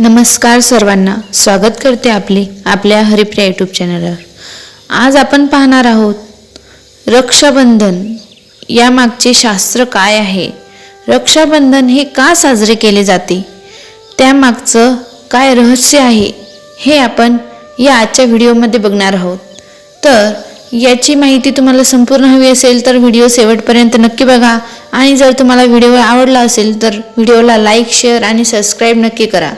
नमस्कार सर्वांना. स्वागत करते आपले आपल्या हरिप्रिया यूट्यूब चॅनलवर आज आपण पाहणार आहोत रक्षाबंधन यामागचे शास्त्र काय आहे? रक्षाबंधन हे का साजरे केले जाते? त्यामागचं काय रहस्य आहे? हे आपण या आजच्या व्हिडिओमध्ये बघणार आहोत. तर याची माहिती तुम्हाला संपूर्ण हवी असेल तर व्हिडिओ शेवटपर्यंत नक्की बघा. आणि जर तुम्हाला व्हिडिओ आवडला असेल तर व्हिडिओला लाईक शेअर आणि सबस्क्राईब नक्की करा.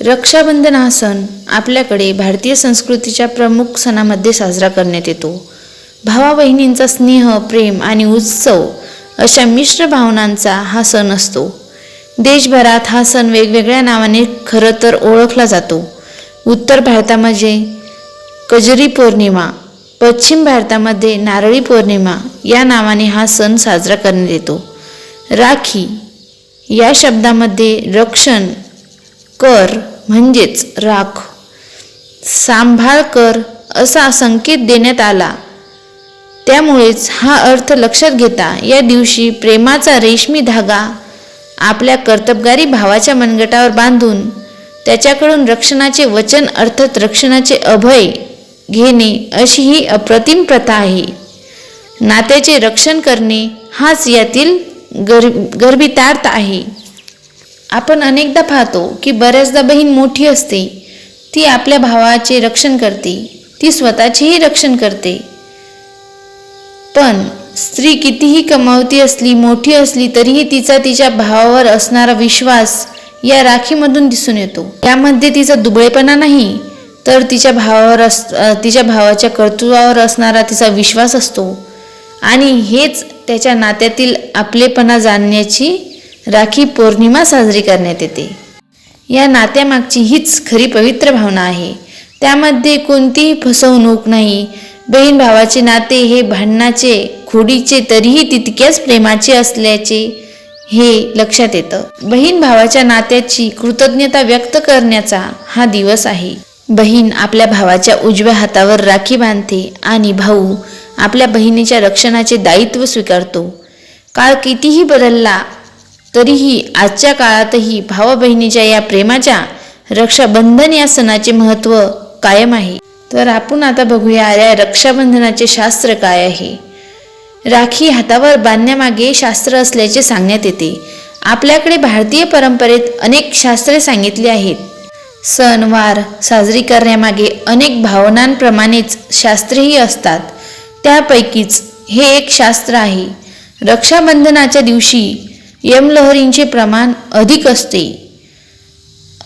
रक्षाबंधन हा सण आपल्याकडे भारतीय संस्कृतीच्या प्रमुख सणामध्ये साजरा करण्यात येतो. भावा बहिणींचा स्नेह प्रेम आणि उत्सव अशा मिश्र भावनांचा हा सण असतो. देशभरात हा सण वेगवेगळ्या नावाने खरं तर ओळखला जातो. उत्तर भारतामध्ये कजरी पौर्णिमा पश्चिम भारतामध्ये नारळी पौर्णिमा या नावाने हा सण साजरा करण्यात येतो. राखी या शब्दामध्ये रक्षण कर म्हणजेच राख. सांभाळ कर असा संकेत देण्यात आला. त्यामुळेच हा अर्थ लक्षात घेता या दिवशी प्रेमाचा रेशमी धागा आपल्या कर्तबगारी भावाच्या मनगटावर बांधून त्याच्याकडून रक्षणाचे वचन अर्थात रक्षणाचे अभय घेणे अशी ही अप्रतिम प्रथा आहे. नात्याचे रक्षण करणे हाच यातील गर गर्भितार्थ आहे. आपण अनेकदा पाहतो की बऱ्याचदा बहीण मोठी असते ती आपल्या भावाचे रक्षण करते ती स्वतःचेही रक्षण करते. पण स्त्री कितीही कमावती असली मोठी असली तरीही तिचा तिच्या भावावर असणारा विश्वास या राखीमधून दिसून येतो. यामध्ये तिचा दुबळेपणा नाही तर तिच्या भावावर अस तिच्या भावाच्या कर्तृत्वावर असणारा तिचा विश्वास असतो. आणि हेच त्याच्या नात्यातील आपलेपणा जाणण्याची राखी पौर्णिमा साजरी करण्यात येते. या नात्यामागची हीच खरी पवित्र भावना आहे. त्यामध्ये कोणतीही फसवणूक नाही. बहीण भावाचे नाते हे भांडणाचे खोडीचे तरीही तितक्याच प्रेमाचे असल्याचे हे लक्षात येतं. बहीण भावाच्या नात्याची कृतज्ञता व्यक्त करण्याचा हा दिवस आहे. बहीण आपल्या भावाच्या उजव्या हातावर राखी बांधते आणि भाऊ आपल्या बहिणीच्या रक्षणाचे दायित्व स्वीकारतो. काळ कितीही बदलला तरीही आजच्या काळातही भावा बहिणीच्या या प्रेमाच्या रक्षाबंधन या सणाचे महत्त्व कायम आहे. तर आपण आता बघूया या रक्षाबंधनाचे शास्त्र काय आहे. राखी हातावर बांधण्यामागे शास्त्र असल्याचे सांगण्यात येते. आपल्याकडे भारतीय परंपरेत अनेक शास्त्रे सांगितली आहेत. सण वार साजरी करण्यामागे अनेक भावनांप्रमाणेच शास्त्रेही असतात. त्यापैकीच हे एक शास्त्र आहे. रक्षाबंधनाच्या दिवशी यमलहरींचे प्रमाण अधिक असते.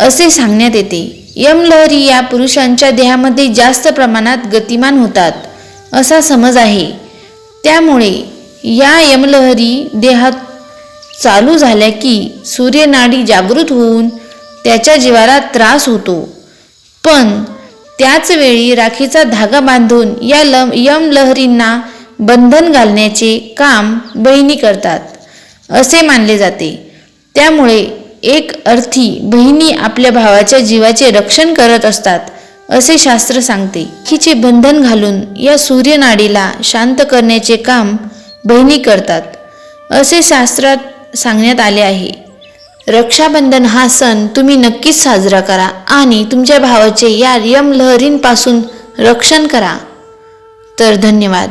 असे सांगण्यात येते. यमलहरी या पुरुषांच्या देहामध्ये जास्त प्रमाणात गतिमान होतात असा समज आहे. त्यामुळे या यमलहरी देहात चालू झाल्या की सूर्यनाडी जागृत होऊन त्याच्या जीवाला त्रास होतो. पण त्याच वेळी राखीचा धागा बांधून या लम यमलहरींना बंधन घालण्याचे काम बहिणी करतात. असे मानले जाते. त्यामुळे एक अर्थी बहिणी आपल्या भावाच्या जीवाचे रक्षण करत असतात असे शास्त्र सांगते. राखीचे बंधन घालून या सूर्यनाडीला शांत करण्याचे काम बहिणी करतात असे शास्त्रात सांगण्यात आले आहे. रक्षाबंधन हा सण तुम्ही नक्कीच साजरा करा आणि तुमच्या भावाचे या यमलहरींपासून रक्षण करा. तर धन्यवाद.